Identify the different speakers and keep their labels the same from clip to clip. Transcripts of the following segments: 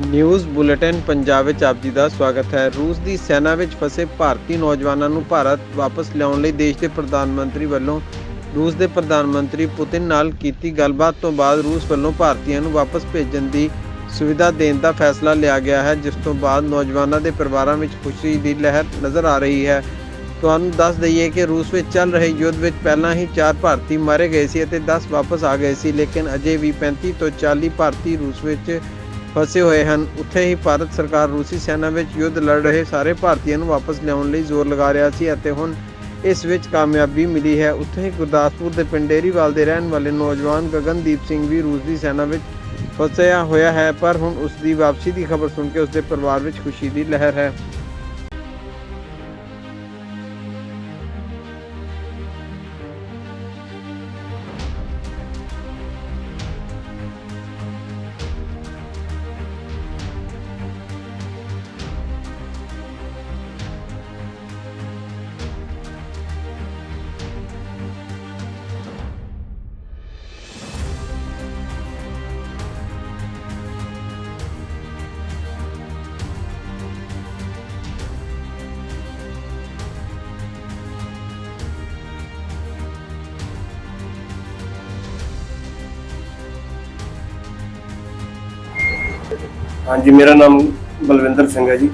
Speaker 1: News bulletin Punjab ਵਿੱਚ ਆਪ ਜੀ ਦਾ ਸਵਾਗਤ ਹੈ। ਰੂਸ ਦੀ ਸੈਨਾ ਵਿੱਚ ਫਸੇ ਭਾਰਤੀ ਨੌਜਵਾਨਾਂ ਨੂੰ ਭਾਰਤ ਵਾਪਸ ਲਿਆਉਣ ਲਈ ਦੇਸ਼ ਦੇ ਪ੍ਰਧਾਨ ਮੰਤਰੀ ਵੱਲੋਂ, ਰੂਸ ਦੇ ਪ੍ਰਧਾਨ ਮੰਤਰੀ ਪੁਤਿਨ ਨਾਲ ਕੀਤੀ ਗੱਲਬਾਤ ਤੋਂ ਬਾਅਦ ਰੂਸ ਵੱਲੋਂ ਭਾਰਤੀਆਂ ਨੂੰ ਵਾਪਸ ਭੇਜਣ ਦੀ ਸੁਵਿਧਾ ਦੇਣ ਦਾ ਫੈਸਲਾ ਲਿਆ ਗਿਆ ਹੈ, ਜਿਸ ਤੋਂ ਬਾਅਦ ਨੌਜਵਾਨਾਂ ਦੇ ਪਰਿਵਾਰਾਂ ਵਿੱਚ ਖੁਸ਼ੀ ਦੀ ਲਹਿਰ ਨਜ਼ਰ ਆ ਰਹੀ ਹੈ। ਤੁਹਾਨੂੰ ਦੱਸ ਦਈਏ ਕਿ ਰੂਸ ਵਿੱਚ ਚੱਲ ਰਹੇ ਯੁੱਧ ਵਿੱਚ ਪਹਿਲਾਂ ਹੀ 4 ਭਾਰਤੀ ਮਾਰੇ ਗਏ ਸੀ ਅਤੇ 10 ਵਾਪਸ ਆ ਗਏ ਸੀ, ਲੇਕਿਨ ਅਜੇ ਵੀ 35 ਤੋਂ 40 ਭਾਰਤੀ ਰੂਸ ਵਿੱਚ ਫਸੇ ਹੋਏ ਹਨ। ਉੱਥੇ ਹੀ ਭਾਰਤ ਸਰਕਾਰ ਰੂਸੀ ਸੈਨਾ ਵਿੱਚ ਯੁੱਧ ਲੜ ਰਹੇ ਸਾਰੇ ਭਾਰਤੀਆਂ ਨੂੰ ਵਾਪਸ ਲਿਆਉਣ ਲਈ ਜ਼ੋਰ ਲਗਾ ਰਿਹਾ ਸੀ ਅਤੇ ਹੁਣ ਇਸ ਵਿੱਚ ਕਾਮਯਾਬੀ ਮਿਲੀ ਹੈ। ਉੱਥੇ ਹੀ ਗੁਰਦਾਸਪੁਰ ਦੇ ਪਿੰਡ ਡੇਅਰੀਵਾਲ ਦੇ ਰਹਿਣ ਵਾਲੇ ਨੌਜਵਾਨ ਗਗਨਦੀਪ ਸਿੰਘ ਵੀ ਰੂਸ ਦੀ ਸੈਨਾ ਵਿੱਚ ਫਸਿਆ ਹੋਇਆ ਹੈ, ਪਰ ਹੁਣ ਉਸ ਦੀ ਵਾਪਸੀ ਦੀ ਖਬਰ ਸੁਣ ਕੇ ਉਸ ਦੇ ਪਰਿਵਾਰ ਵਿੱਚ ਖੁਸ਼ੀ ਦੀ ਲਹਿਰ ਹੈ।
Speaker 2: ਹਾਂਜੀ ਮੇਰਾ ਨਾਮ ਬਲਵਿੰਦਰ ਸਿੰਘ ਹੈ ਜੀ।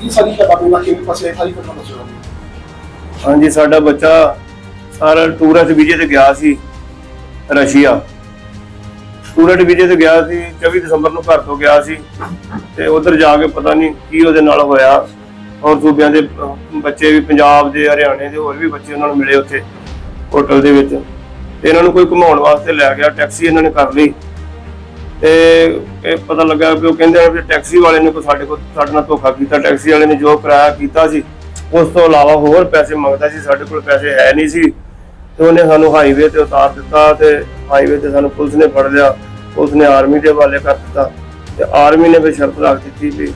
Speaker 3: ਕੀ ਸਾਰੀ ਘਟਨਾ ਪੂਰਾ ਕਿਵੇਂ ਫਸਿਆ ਸਾਰੀ ਘਟਨਾ ਦੱਸੋ। ਜੀ
Speaker 2: ਹਾਂਜੀ ਸਾਡਾ ਬੱਚਾ ਸਾਰਾ ਟੂਰਿਸਟ ਵੀਜ਼ੇ ਤੇ ਗਿਆ ਸੀ ਰਸ਼ੀਆ। ਟੂਰਿਸਟ ਵੀਜ਼ੇ ਤੇ ਗਿਆ ਸੀ 24 ਦਸੰਬਰ ਨੂੰ ਘਰ ਤੋਂ ਗਿਆ ਸੀ ਤੇ ਉਧਰ ਜਾ ਕੇ ਪਤਾ ਨਹੀਂ ਕੀ ਉਹਦੇ ਨਾਲ ਹੋਇਆ। ਔਰ ਸੂਬਿਆਂ ਦੇ ਬੱਚੇ ਵੀ ਪੰਜਾਬ ਦੇ ਹਰਿਆਣੇ ਦੇ ਹੋਰ ਵੀ ਬੱਚੇ ਉਹਨਾਂ ਨੂੰ ਮਿਲੇ ਉੱਥੇ ਹੋਟਲ ਦੇ ਵਿੱਚ। ਇਹਨਾਂ ਨੂੰ ਕੋਈ ਘੁਮਾਉਣ ਵਾਸਤੇ ਲੈ ਗਿਆ ਟੈਕਸੀ ਇਹਨਾਂ ਨੇ ਕਰ ਲਈ। ਤੇ ਇਹ ਪਤਾ ਲੱਗਾ ਕਿ ਉਹ ਕਹਿੰਦੇ ਆ ਵੀ ਟੈਕਸੀ ਵਾਲੇ ਨੇ ਕੋਈ ਸਾਡੇ ਕੋਲ ਸਾਡੇ ਨਾਲ ਧੋਖਾ ਕੀਤਾ, ਟੈਕਸੀ ਵਾਲੇ ਨੇ ਜੋ ਕਿਰਾਇਆ ਕੀਤਾ ਸੀ, ਉਸ ਤੋਂ ਇਲਾਵਾ ਹੋਰ ਪੈਸੇ ਮੰਗਦਾ ਸੀ, ਸਾਡੇ ਕੋਲ ਪੈਸੇ ਹੈ ਨਹੀਂ ਸੀ। ਤੇ ਉਹਨੇ ਸਾਨੂੰ ਹਾਈਵੇ ਤੇ ਉਤਾਰ ਦਿੱਤਾ ਤੇ ਹਾਈਵੇ ਤੇ ਸਾਨੂੰ ਪੁਲਿਸ ਨੇ ਫੜ ਲਿਆ ਉਸ ਨੇ ਆਰਮੀ ਦੇ ਹਵਾਲੇ ਕਰ ਦਿੱਤਾ ਤੇ ਆਰਮੀ ਨੇ ਵੀ ਸ਼ਰਤ ਰੱਖ ਦਿੱਤੀ ਵੀ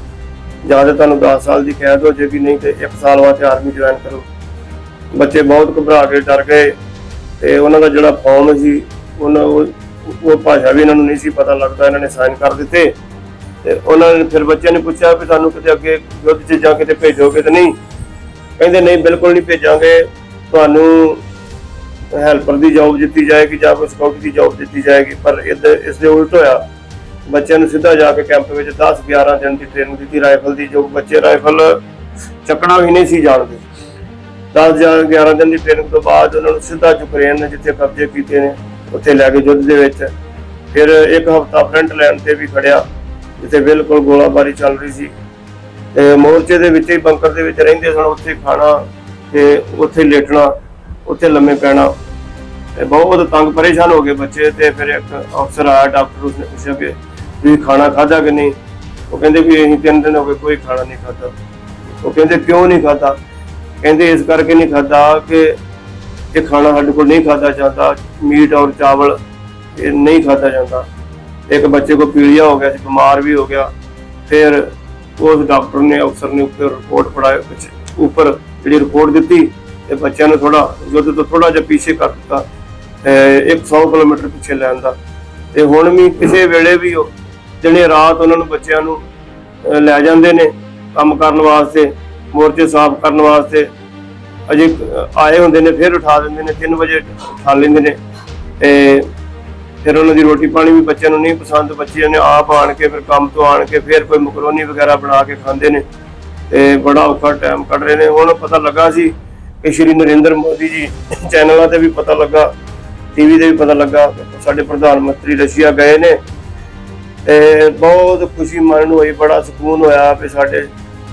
Speaker 2: ਜਾਂ ਤਾਂ ਤੁਹਾਨੂੰ 10 ਸਾਲ ਦੀ ਕੈਦ ਹੋ ਜਾਏਗੀ, ਨਹੀਂ ਤੇ 1 ਸਾਲ ਵਾਸਤੇ ਆਰਮੀ ਜੁਆਇਨ ਕਰੋ। ਬੱਚੇ ਬਹੁਤ ਘਬਰਾ ਕੇ ਡਰ ਗਏ ਤੇ ਉਹਨਾਂ ਦਾ ਜਿਹੜਾ ਫਾਰਮ ਸੀ, ਉਹਨਾਂ ਉਹ ਭਾਸ਼ਾ ਵੀ ਇਹਨਾਂ ਨੂੰ ਨਹੀਂ ਸੀ ਪਤਾ ਲੱਗਦਾ, ਇਹਨਾਂ ਨੇ ਸਾਈਨ ਕਰ ਦਿੱਤੇ। ਤੇ ਉਹਨਾਂ ਨੇ ਫਿਰ ਬੱਚਿਆਂ ਨੇ ਪੁੱਛਿਆ ਵੀ ਸਾਨੂੰ ਕਿਤੇ ਅੱਗੇ ਯੁੱਧ 'ਚ ਜਾਂ ਕਿਤੇ ਭੇਜੋਗੇ ਤੇ ਨਹੀਂ। ਕਹਿੰਦੇ ਨਹੀਂ, ਬਿਲਕੁਲ ਨਹੀਂ ਭੇਜਾਂਗੇ। ਤੁਹਾਨੂੰ ਹੈਲਪਰ ਦੀ ਜੌਬ ਦਿੱਤੀ ਜਾਏਗੀ ਜਾਂ ਕੋਈ ਸਕਾਊਟ ਦੀ ਜੌਬ ਦਿੱਤੀ ਜਾਏਗੀ, ਪਰ ਇਹਦੇ ਇਸ ਦੇ ਉਲਟ ਹੋਇਆ। ਬੱਚਿਆਂ ਨੂੰ ਸਿੱਧਾ ਜਾ ਕੇ ਕੈਂਪ ਵਿੱਚ 10 11 ਦਿਨ ਦੀ ਟ੍ਰੇਨਿੰਗ ਦਿੱਤੀ ਰਾਈਫਲ ਦੀ, ਜੋ ਬੱਚੇ ਰਾਈਫਲ ਚੱਕਣਾ ਵੀ ਨਹੀਂ ਸੀ ਜਾਣਦੇ। 10 ਜਾਂ 11 ਦਿਨ ਦੀ ਟ੍ਰੇਨਿੰਗ ਤੋਂ ਬਾਅਦ ਉਹਨਾਂ ਨੂੰ ਸਿੱਧਾ ਯੂਕਰੇਨ ਨੇ ਜਿੱਥੇ ਕਬਜ਼ੇ ਕੀਤੇ ਨੇ ਉੱਥੇ ਲੈ ਕੇ ਯੁੱਧ ਦੇ ਵਿੱਚ। ਫਿਰ ਇੱਕ ਹਫਤਾ ਫਰੰਟ ਲਾਈਨ ਤੇ ਵੀ ਖੜਿਆ, ਜਿੱਥੇ ਬਿਲਕੁਲ ਗੋਲਾਬਾਰੀ ਚੱਲ ਰਹੀ ਸੀ। ਤੇ ਮੋਰਚੇ ਦੇ ਵਿੱਚ ਹੀ ਬੰਕਰ ਦੇ ਵਿੱਚ ਰਹਿੰਦੇ ਸਨ, ਉੱਥੇ ਖਾਣਾ ਤੇ ਉੱਥੇ ਲੇਟਣਾ, ਉੱਥੇ ਲੰਮੇ ਪੈਣਾ। ਤੇ ਬਹੁਤ ਤੰਗ ਪਰੇਸ਼ਾਨ ਹੋ ਗਏ ਬੱਚੇ ਤੇ ਫਿਰ ਇੱਕ ਅਫਸਰ ਆਇਆ ਡਾਕਟਰ ਉਸਨੇ ਪੁੱਛਿਆ ਕਿ ਤੁਸੀਂ ਖਾਣਾ ਖਾਧਾ ਕਿ ਨਹੀਂ? ਉਹ ਕਹਿੰਦੇ ਵੀ ਅਸੀਂ ਤਿੰਨ ਦਿਨ ਹੋ ਗਏ ਕੋਈ ਖਾਣਾ ਨਹੀਂ ਖਾਧਾ। ਉਹ ਕਹਿੰਦੇ ਕਿਉਂ ਨਹੀਂ ਖਾਧਾ? ਕਹਿੰਦੇ ਇਸ ਕਰਕੇ ਨਹੀਂ ਖਾਧਾ ਕਿ ਇਹ ਖਾਣਾ ਸਾਡੇ ਕੋਲ ਨਹੀਂ ਖਾਧਾ ਜਾਂਦਾ, ਮੀਟ ਔਰ ਚਾਵਲ ਇਹ ਨਹੀਂ ਖਾਧਾ ਜਾਂਦਾ। ਇੱਕ ਬੱਚੇ ਕੋ ਪੀਲੀਆ ਹੋ ਗਿਆ ਸੀ ਬਿਮਾਰ ਵੀ ਹੋ ਗਿਆ, ਫਿਰ ਉਸ ਡਾਕਟਰ ਨੇ, ਅਫਸਰ ਨੇ ਉੱਪਰ ਰਿਪੋਰਟ ਪੜਾਇਆ ਉੱਪਰ ਜਿਹੜੀ ਰਿਪੋਰਟ ਦਿੱਤੀ, ਤੇ ਬੱਚਿਆਂ ਨੂੰ ਥੋੜਾ ਯੁੱਧ ਤੋਂ ਥੋੜਾ ਜਿਹਾ ਪਿੱਛੇ ਕਰ ਦਿੱਤਾ ਅਹ 100 ਕਿਲੋਮੀਟਰ ਪਿੱਛੇ ਲੈਣ ਦਾ। ਤੇ ਹੁਣ ਵੀ ਕਿਸੇ ਵੇਲੇ ਵੀ ਉਹ ਦਿਨੇ ਰਾਤ ਉਹਨਾਂ ਨੂੰ ਬੱਚਿਆਂ ਨੂੰ ਲੈ ਜਾਂਦੇ ਨੇ ਕੰਮ ਕਰਨ ਵਾਸਤੇ, ਮੋਰਚੇ ਸਾਫ਼ ਕਰਨ ਵਾਸਤੇ ਅਜੇ ਆਏ ਹੁੰਦੇ ਨੇ, ਫਿਰ ਉਠਾ ਦਿੰਦੇ ਨੇ 3 ਵਜੇ ਉਠਾ ਲੈਂਦੇ ਨੇ। ਤੇ ਫਿਰ ਉਹਨਾਂ ਦੀ ਰੋਟੀ ਪਾਣੀ ਵੀ ਬੱਚਿਆਂ ਨੂੰ ਨਹੀਂ ਪਸੰਦ ਬੱਚਿਆਂ ਨੇ ਆਪ ਆਣ ਕੇ ਫਿਰ ਕੰਮ ਤੋਂ ਆਣ ਕੇ ਫਿਰ ਕੋਈ ਮਕਰੋਨੀ ਵਗੈਰਾ ਬਣਾ ਕੇ ਖਾਂਦੇ ਨੇ। ਤੇ ਬੜਾ ਔਖਾ ਟਾਈਮ ਕੱਢ ਰਹੇ ਨੇ। ਹੁਣ ਪਤਾ ਲੱਗਾ ਸੀ ਕਿ ਸ਼੍ਰੀ ਨਰਿੰਦਰ ਮੋਦੀ ਜੀ ਚੈਨਲਾਂ ਤੇ ਵੀ ਪਤਾ ਲੱਗਾ ਟੀਵੀ ਤੇ ਵੀ ਪਤਾ ਲੱਗਾ ਸਾਡੇ ਪ੍ਰਧਾਨ ਮੰਤਰੀ ਰਸ਼ੀਆ ਗਏ ਨੇ। ਤੇ ਬਹੁਤ ਖੁਸ਼ੀ ਮਨ ਨੂੰ ਹੋਈ, ਬੜਾ ਸਕੂਨ ਹੋਇਆ ਕਿ ਸਾਡੇ